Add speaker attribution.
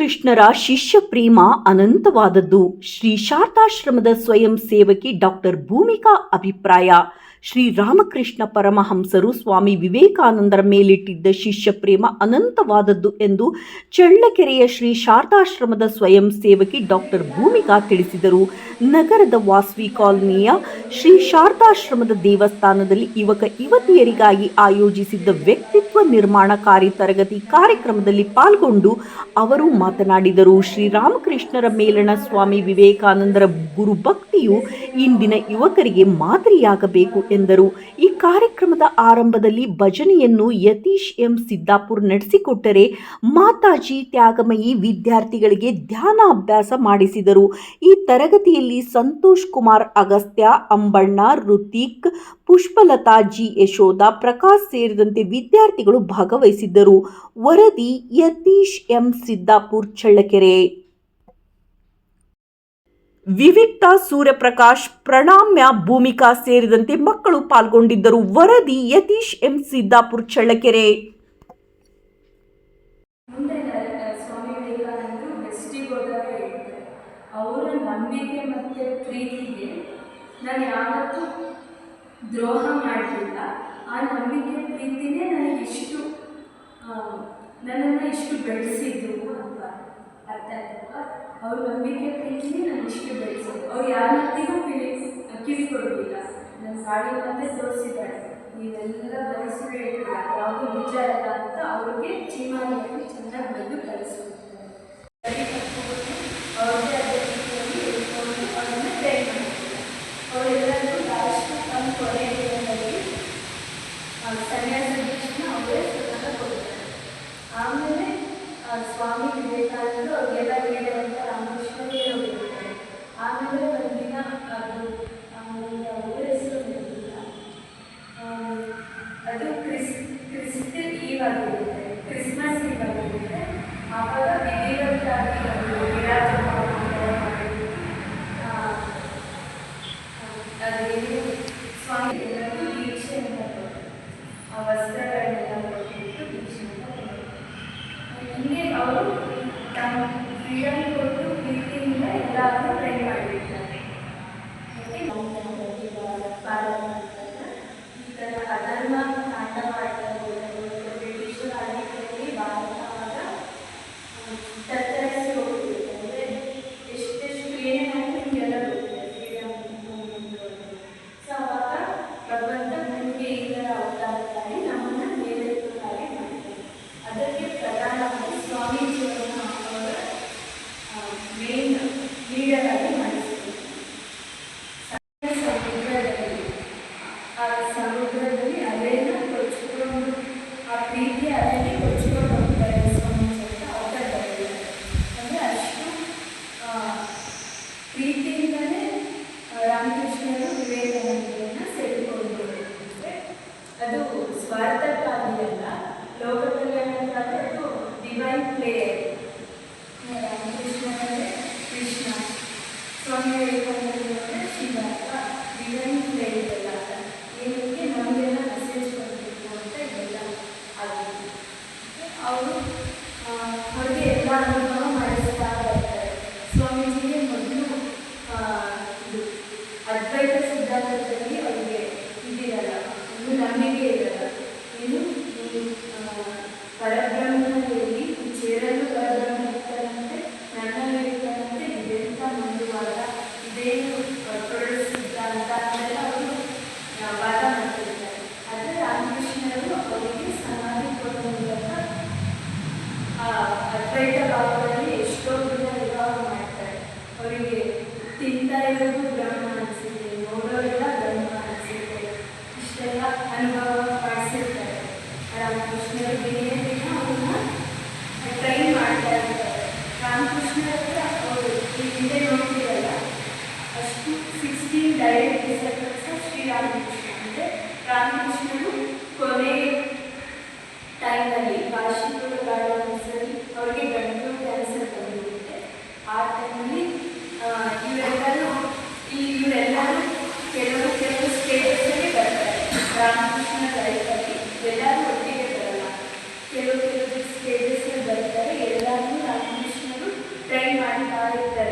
Speaker 1: ಶ್ರೀರಾಮಕೃಷ್ಣರ ಶಿಷ್ಯ ಪ್ರೇಮ ಅನಂತವಾದದ್ದು. ಶ್ರೀ ಶಾರದಾಶ್ರಮದ ಸ್ವಯಂ ಸೇವಕಿ ಡಾಕ್ಟರ್ ಭೂಮಿಕಾ ಅಭಿಪ್ರಾಯ. ಶ್ರೀ ರಾಮಕೃಷ್ಣ ಪರಮಹಂಸರು ಸ್ವಾಮಿ ವಿವೇಕಾನಂದರ ಮೇಲಿಟ್ಟಿದ್ದ ಶಿಷ್ಯ ಪ್ರೇಮ ಅನಂತವಾದದ್ದು ಎಂದು ಚಳ್ಳಕೆರೆಯ ಶ್ರೀ ಶಾರದಾಶ್ರಮದ ಸ್ವಯಂ ಸೇವಕಿ ಡಾಕ್ಟರ್ ಭೂಮಿಕಾ ತಿಳಿಸಿದರು. ನಗರದ ವಾಸ್ವಿ ಕಾಲೋನಿಯ ಶ್ರೀ ಶಾರದಾಶ್ರಮದ ದೇವಸ್ಥಾನದಲ್ಲಿ ಯುವಕ ಯುವತಿಯರಿಗಾಗಿ ಆಯೋಜಿಸಿದ್ದ ವ್ಯಕ್ತಿತ್ವ ನಿರ್ಮಾಣ ಕಾರ್ಯ ತರಗತಿ ಕಾರ್ಯಕ್ರಮದಲ್ಲಿ ಪಾಲ್ಗೊಂಡು ಅವರು ಮಾತನಾಡಿದರು. ಶ್ರೀರಾಮಕೃಷ್ಣರ ಮೇಲಣ ಸ್ವಾಮಿ ವಿವೇಕಾನಂದರ ಗುರುಭಕ್ತಿಯು ಇಂದಿನ ಯುವಕರಿಗೆ ಮಾದರಿಯಾಗಬೇಕು ಎಂದರು. ಈ ಕಾರ್ಯಕ್ರಮದ ಆರಂಭದಲ್ಲಿ ಭಜನೆಯನ್ನು ಯತೀಶ್ ಎಂ ಸಿದ್ದಾಪುರ್ ನಡೆಸಿಕೊಟ್ಟರೆ ಮಾತಾಜಿ ತ್ಯಾಗಮಯಿ ವಿದ್ಯಾರ್ಥಿಗಳಿಗೆ ಧ್ಯಾನ ಅಭ್ಯಾಸ ಮಾಡಿಸಿದರು. ಈ ತರಗತಿಯಲ್ಲಿ ಸಂತೋಷ್ ಕುಮಾರ್ ಅಗಸ್ತ್ಯ, ಅಂಬಣ್ಣ ಋತಿಕ್ ಪುಷ್ಪಲತಾ ಜಿ ಯಶೋಧ, ಪ್ರಕಾಶ್ ಸೇರಿದಂತೆ ವಿದ್ಯಾರ್ಥಿಗಳು ಭಾಗವಹಿಸಿದ್ದರು. ವರದಿ ಯತೀಶ್ ಎಂ ಸಿದ್ದಾಪುರ್ ಚಳ್ಳಕೆರೆ ವಿವಿಕ್ತ ಸೂರ್ಯಪ್ರಕಾಶ್ ಪ್ರಣಾಮ್ಯ ಭೂಮಿಕಾ ಸೇರಿದಂತೆ ಮಕ್ಕಳು ಪಾಲ್ಗೊಂಡಿದ್ದರು. ವರದಿ ಯತೀಶ್ ಎಂ ಸಿದ್ದಾಪುರ್ ಚಳ್ಳಕೆರೆ.
Speaker 2: ಅವರ ನಂಬಿಕೆ ಮತ್ತು ಪ್ರೀತಿಗೆ ನಾನು ಯಾವತ್ತೂ ದ್ರೋಹ ಮಾಡಲಿಲ್ಲ. ಆ ನಂಬಿಕೆ ಪ್ರೀತಿನೇ ನನಗೆ ಇಷ್ಟು ನನ್ನನ್ನು ಇಷ್ಟು ಬೆಳೆಸಿದ್ರು ಅರ್ಥ ಅವ್ರ ನಂಬಿಕೆ ಪ್ರೀತಿನೇ ನಾನು ಇಷ್ಟು ಬೆಳೆಸಿ. ಅವ್ರು ಯಾರಿಗೂ ಕಿವಿ ಕಿವಿ ಕೊಡೋದಿಲ್ಲ ನನ್ನ ಗಾಡಿ ಮತ್ತೆ ತೋರಿಸಿದ್ದಾರೆ. ನೀವೆಲ್ಲ ಬಯಸಿದ್ರೆ ಹೇಳ್ತೀರ? ಯಾವುದು ನಿಜ ಇಲ್ಲ ಅಂತ ಅವ್ರಿಗೆ ಚೀಮಾರಿಯಾಗಿ ಚೆನ್ನಾಗಿ ಬಂದು ತಪ್ಪುಗಳನ್ನು ಅವ್ರದ್ದೇ ಆದ ರೀತಿಯಲ್ಲಿ ಹೇಳ್ಕೊಂಡು ಅವರನ್ನು ಟ್ರೈನ್ ಲಾಸ್ಟ್ ತಮ್ಮ ಕೊನೆ ದಿನದಲ್ಲಿ ಸನ್ಯಾಸ ದೀಕ್ಷೆನ ಅವರೇ ಸ್ವತಃ ಕೊಡ್ತಾರೆ. ಆಮೇಲೆ ಸ್ವಾಮಿ ವಿವೇಕಾನಂದರು ಒಂದು ನಂಬಿಕೆ ಇರಲ್ಲ ಏನು ಈ ಆ, ಪರಬ್ರಹ್ಮನಲ್ಲಿ
Speaker 3: ಆಗಿರ್ತವೆ